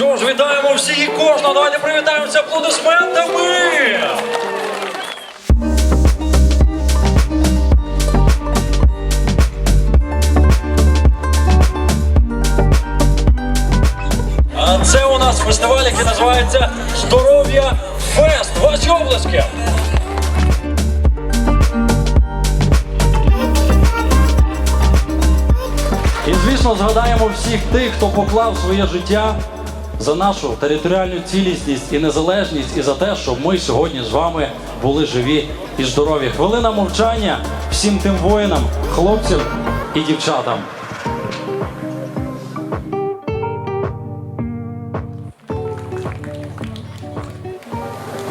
Що ж, вітаємо всіх і кожного. Давайте привітаємося аплодисментами. А це у нас фестиваль, який називається Здоров'я Фест. Ваші обласки. І звісно, згадаємо всіх тих, хто поклав своє життя за нашу територіальну цілісність і незалежність, і за те, щоб ми сьогодні з вами були живі і здорові. Хвилина мовчання всім тим воїнам, хлопцям і дівчатам.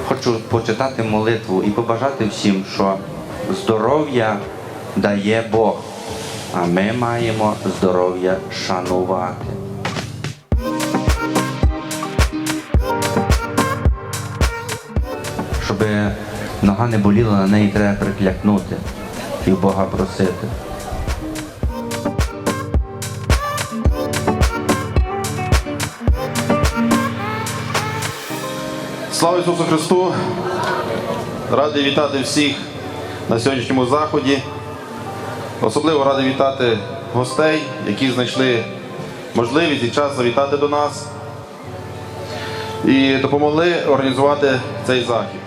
Хочу почитати молитву і побажати всім, що здоров'я дає Бог, а ми маємо здоров'я шанувати. Нога не боліла, на неї треба приклякнути і Бога просити. Слава Ісусу Христу! Радий вітати всіх на сьогоднішньому заході. Особливо радий вітати гостей, які знайшли можливість і час завітати до нас і допомогли організувати цей захід.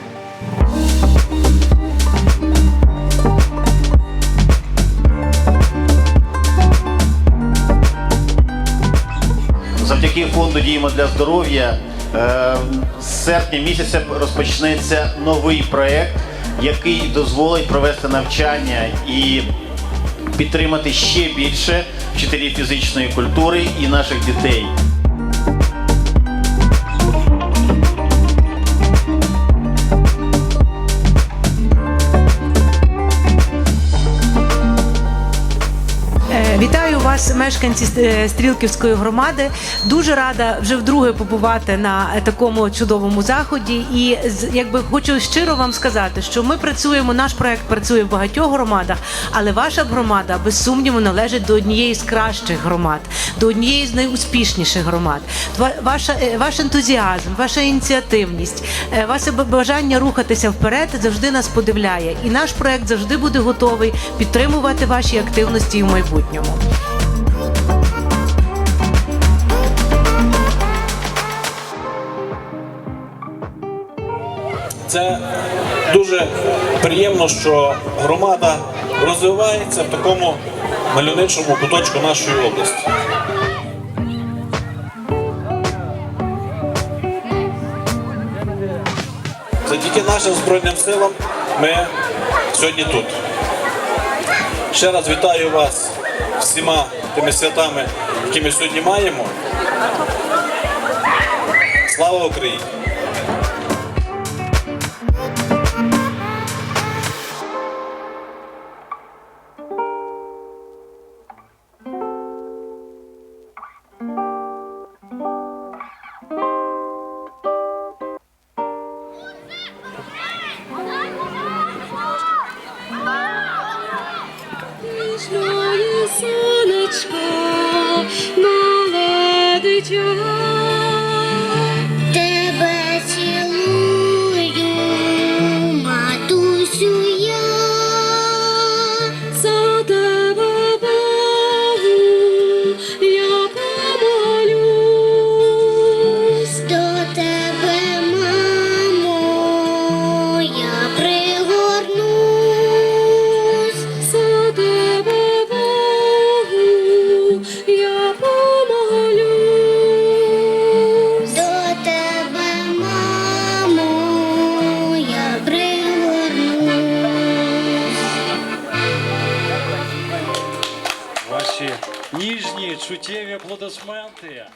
Фонду Діємо для здоров'я е, з серпня місяця розпочнеться новий проект, який дозволить провести навчання і підтримати ще більше вчителів фізичної культури і наших дітей. Мешканці е, Стрілківської громади. Дуже рада вже вдруге побувати на е, такому чудовому заході. І якби хочу щиро вам сказати, що ми працюємо. Наш проект працює в багатьох громадах, але ваша громада без сумніву належить до однієї з кращих громад, до однієї з найуспішніших громад. Ваша е, ваш ентузіазм, ваша ініціативність, ваше бажання рухатися вперед завжди нас подивляє. І наш проект завжди буде готовий підтримувати ваші активності в майбутньому. Це дуже приємно, що громада розвивається в такому мальовничому куточку нашої області. Завдяки нашим Збройним силам ми сьогодні тут. Ще раз вітаю вас всіма тими святами, які ми сьогодні маємо. Слава Україні! мале Ваші ніжні, чуттєві аплодисменти.